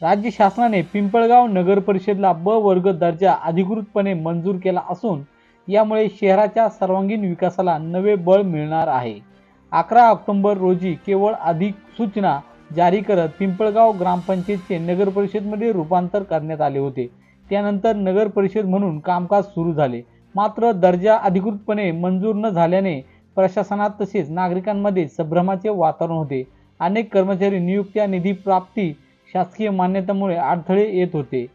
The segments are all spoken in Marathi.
राज्य शासनाने पिंपळगाव नगर परिषदला ब वर्ग दर्जा अधिकृतपणे मंजूर केला असून यामुळे शहराच्या सर्वांगीण विकासाला नवे बळ मिळणार आहे. अकरा ऑक्टोंबर रोजी केवळ अधिक सूचना जारी करत पिंपळगाव ग्रामपंचायतचे नगर परिषदमध्ये रूपांतर करण्यात आले होते. त्यानंतर नगर परिषद म्हणून कामकाज सुरू झाले. मात्र दर्जा अधिकृतपणे मंजूर न झाल्याने प्रशासनात तसेच नागरिकांमध्ये संभ्रमाचे वातावरण होते. अनेक कर्मचारी नियुक्त्या निधी प्राप्ती शासकीय मान्यतेमुळे अडथळे येत होते.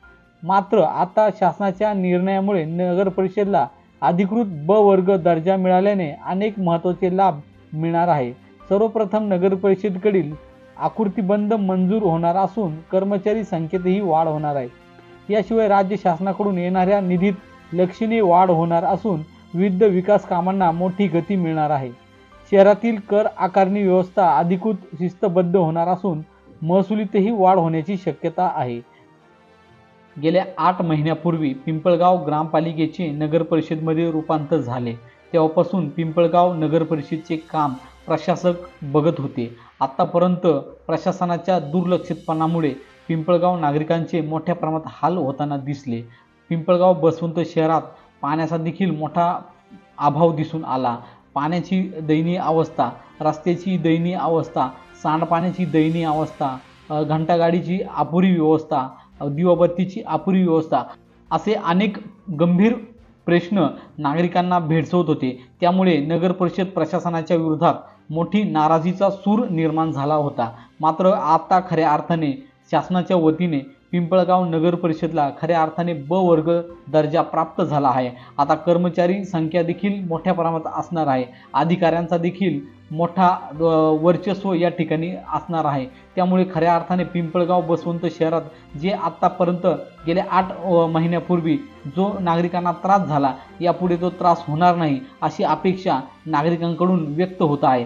मात्र आता शासनाच्या निर्णयामुळे नगर परिषदला अधिकृत ब वर्ग दर्जा मिळाल्याने अनेक महत्त्वाचे लाभ मिळणार आहे. सर्वप्रथम नगर परिषदेकडील आकृतीबंध मंजूर होणार असून कर्मचारी संख्येतही वाढ होणार आहे. याशिवाय राज्य शासनाकडून येणाऱ्या निधीत लक्षणीय वाढ होणार असून विविध विकास कामांना मोठी गती मिळणार आहे. शहरातील कर आकारणी व्यवस्था अधिकृत शिस्तबद्ध होणार असून महसुलीतही वाढ होण्याची शक्यता आहे. गेल्या आठ महिन्यापूर्वी पिंपळगाव ग्रामपालिकेचे नगरपरिषदमध्ये रूपांतर झाले. तेव्हापासून पिंपळगाव नगरपरिषदचे काम प्रशासक बघत होते. आत्तापर्यंत प्रशासनाच्या दुर्लक्षितपणामुळे पिंपळगाव नागरिकांचे मोठ्या प्रमाणात हाल होताना दिसले. पिंपळगाव बसवंत शहरात पाण्याचा देखील मोठा अभाव दिसून आला. पाण्याची दयनीय अवस्था रस्त्याची दयनीय अवस्था सांडपाण्याची दयनीय अवस्था घंटागाडीची अपुरी व्यवस्था दिवाबत्तीची अपुरी व्यवस्था असे अनेक गंभीर प्रश्न नागरिकांना भेडसवत होते. त्यामुळे नगर परिषद प्रशासनाच्या विरोधात मोठी नाराजीचा सूर निर्माण झाला होता. मात्र आता खऱ्या अर्थाने शासनाच्या वतीने पिंपळगाव नगर परिषदला खऱ्या अर्थाने ब वर्ग दर्जा प्राप्त झाला आहे. आता कर्मचारी संख्या देखील मोठ्या प्रमाणात असणार आहे. अधिकाऱ्यांचा देखील मोठा वर्चस्व या ठिकाणी असणार आहे. त्यामुळे खऱ्या अर्थाने पिंपळगाव बसवंत शहरात जे आत्तापर्यंत गेल्या आठ महिन्यापूर्वी जो नागरिकांना त्रास झाला यापुढे तो त्रास होणार नाही अशी अपेक्षा नागरिकांकडून व्यक्त होत आहे.